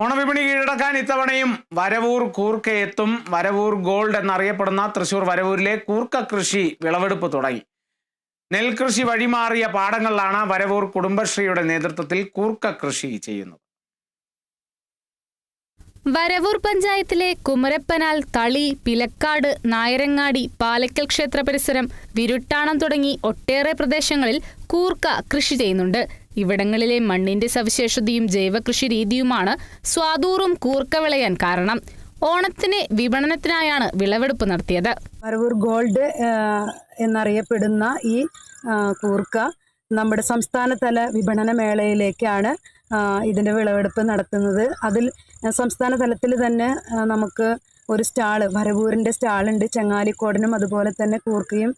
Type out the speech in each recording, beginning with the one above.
ഓണവിപണി കീഴടക്കാൻ ഇത്തവണയും വരവൂർ കൂർക്ക എത്തും വരവൂർ ഗോൾഡ് എന്നറിയപ്പെടുന്ന തൃശൂർ വരവൂരിലെ കൂർക്ക കൃഷി വിളവെടുപ്പ് തുടങ്ങി. നെൽകൃഷി വഴിമാറിയ പാടങ്ങളിലാണ് വരവൂർ കുടുംബശ്രീയുടെ നേതൃത്വത്തിൽ കൂർക്ക കൃഷി ചെയ്യുന്നത്. വരവൂർ പഞ്ചായത്തിലെ കുമരപ്പനാൽ തളി പിലക്കാട് നായരങ്ങാടി പാലക്കൽ ക്ഷേത്ര പരിസരം വിരുട്ടാണം തുടങ്ങി ഒട്ടേറെ പ്രദേശങ്ങളിൽ കൂർക്ക കൃഷി ചെയ്യുന്നുണ്ട്. ഇവിടങ്ങളിലെ മണ്ണിന്റെ സവിശേഷതയും ജൈവകൃഷി രീതിയുമാണ് സ്വാദൂറും കൂർക്കവിളയാൻ കാരണം. ഓണത്തിന് വിപണനത്തിനായാണ് വിളവെടുപ്പ് നടത്തിയത്. വരവൂർ ഗോൾഡ് എന്നറിയപ്പെടുന്ന ഈ കൂർക്ക നമ്മുടെ സംസ്ഥാനതല വിപണന മേളയിലേക്കാണ് ഇതിന്റെ വിളവെടുപ്പ് നടത്തുന്നത്. അതിൽ സംസ്ഥാന തലത്തിൽ തന്നെ നമുക്ക് ഒരു സ്റ്റാൾ വരവൂരിന്റെ സ്റ്റാളുണ്ട്. ചങ്ങാലിക്കോടനും അതുപോലെ തന്നെ കൂർക്കയും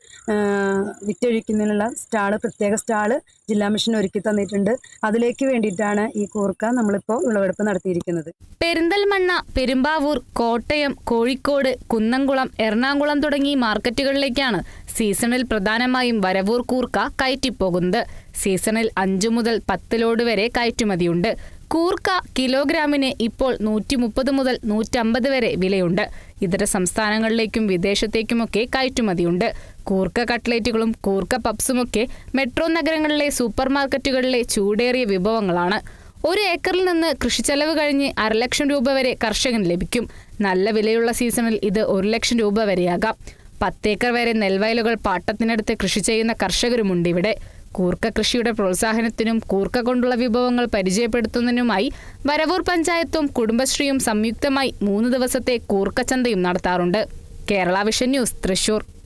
വിറ്റഴിക്കുന്നതിനുള്ള സ്റ്റാൾ പ്രത്യേക സ്റ്റാൾ ജില്ലാ മിഷൻ ഒരുക്കി തന്നിട്ടുണ്ട്. അതിലേക്ക് വേണ്ടിയിട്ടാണ് ഈ കൂർക്ക നമ്മളിപ്പോൾ വിളവെടുപ്പ് നടത്തിയിരിക്കുന്നത്. പെരിന്തൽമണ്ണ പെരുമ്പാവൂർ കോട്ടയം കോഴിക്കോട് കുന്നംകുളം എറണാകുളം തുടങ്ങി മാർക്കറ്റുകളിലേക്കാണ് സീസണിൽ പ്രധാനമായും വരവൂർ കൂർക്ക കയറ്റിപ്പോകുന്നത്. സീസണിൽ അഞ്ചു മുതൽ പത്ത് ലോഡ് വരെ കയറ്റുമതിയുണ്ട്. കൂർക്ക കിലോഗ്രാമിന് ഇപ്പോൾ നൂറ്റി മുപ്പത് മുതൽ നൂറ്റമ്പത് വരെ വിലയുണ്ട്. ഇതര സംസ്ഥാനങ്ങളിലേക്കും വിദേശത്തേക്കുമൊക്കെ കയറ്റുമതിയുണ്ട്. കൂർക്ക കട്ട്ലേറ്റുകളും കൂർക്ക പപ്സുമൊക്കെ മെട്രോ നഗരങ്ങളിലെ സൂപ്പർ മാർക്കറ്റുകളിലെ ചൂടേറിയ വിഭവങ്ങളാണ്. ഒരു ഏക്കറിൽ നിന്ന് കൃഷിച്ചെലവ് കഴിഞ്ഞ് അരലക്ഷം രൂപ വരെ കർഷകൻ ലഭിക്കും. നല്ല വിലയുള്ള സീസണിൽ ഇത് ഒരു ലക്ഷം രൂപ വരെയാകാം. പത്തേക്കർ വരെ നെൽവയലുകൾ പാട്ടത്തിനടുത്ത് കൃഷി ചെയ്യുന്ന കർഷകരുമുണ്ട് ഇവിടെ കൂർക്ക കൃഷിയുടെ പ്രോത്സാഹനത്തിനും കൂർക്ക കൊണ്ടുള്ള വിഭവങ്ങൾ പരിചയപ്പെടുത്തുന്നതിനുമായി വരവൂർ പഞ്ചായത്തും കുടുംബശ്രീയും സംയുക്തമായി മൂന്ന് ദിവസത്തെ കൂർക്ക ചന്തയും നടത്താറുണ്ട്. Kerala Vision News Thrissur.